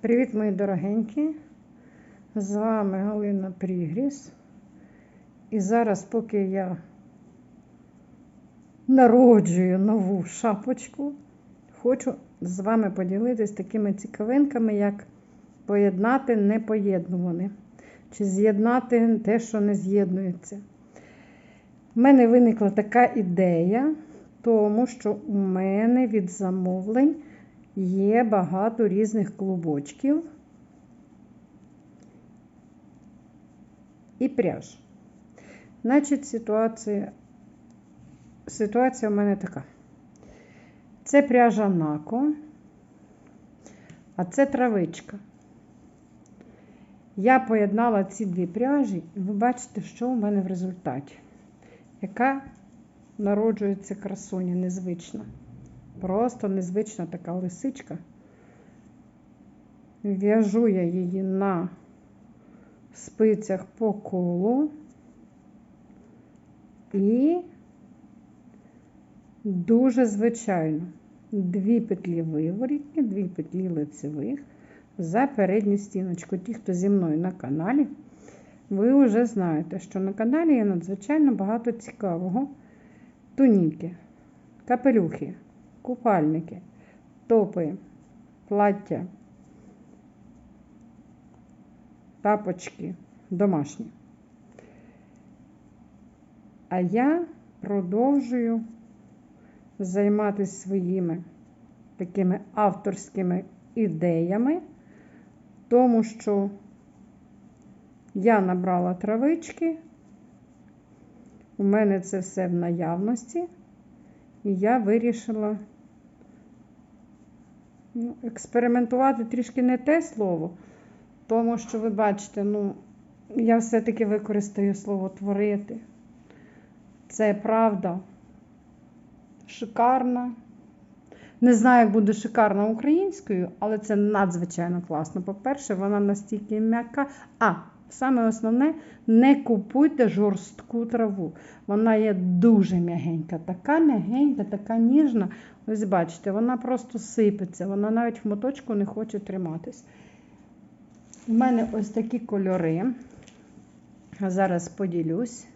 Привіт, мої дорогенькі! З вами Галина Прігріс. І зараз, поки я народжую нову шапочку, хочу з вами поділитися такими цікавинками, як поєднати непоєднуване, чи з'єднати те, що не з'єднується. У мене виникла така ідея, тому що у мене від замовлень є багато різних клубочків і пряж. Значить, ситуація, ситуація у мене така. Це пряжа Нако, а це травичка. Я поєднала ці дві пряжі, і ви бачите, що у мене в результаті. Яка народжується красуня незвична. Просто незвична така лисичка. В'яжу я її на спицях по колу і дуже звичайно дві петлі виворітні, дві петлі лицевих за передню стіночку. Ті, хто зі мною на каналі, ви вже знаєте, що на каналі є надзвичайно багато цікавого туніки, капелюхи купальники, топи, плаття, тапочки домашні. А я продовжую займатися своїми такими авторськими ідеями, тому що я набрала травички, у мене це все в наявності. І я вирішила ну, експериментувати трішки не те слово, тому що, ви бачите, ну, я все-таки використаю слово творити. Це правда шикарна. Не знаю, як буде шикарна українською, але це надзвичайно класно. По-перше, вона настільки м'яка. А, Саме основне, не купуйте жорстку траву. Вона є дуже м'ягенька, така м'ягенька, така ніжна. Ось бачите, вона просто сипеться, вона навіть в моточку не хоче триматись. У мене ось такі кольори. Зараз поділюсь.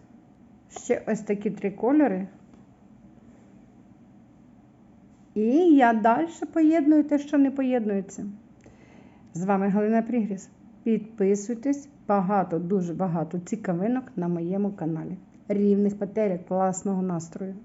Ще ось такі три кольори. І я далі поєдную те, що не поєднується. З вами Галина Прігріс. Підписуйтесь, багато, дуже багато цікавинок на моєму каналі. Рівних петель, класного настрою.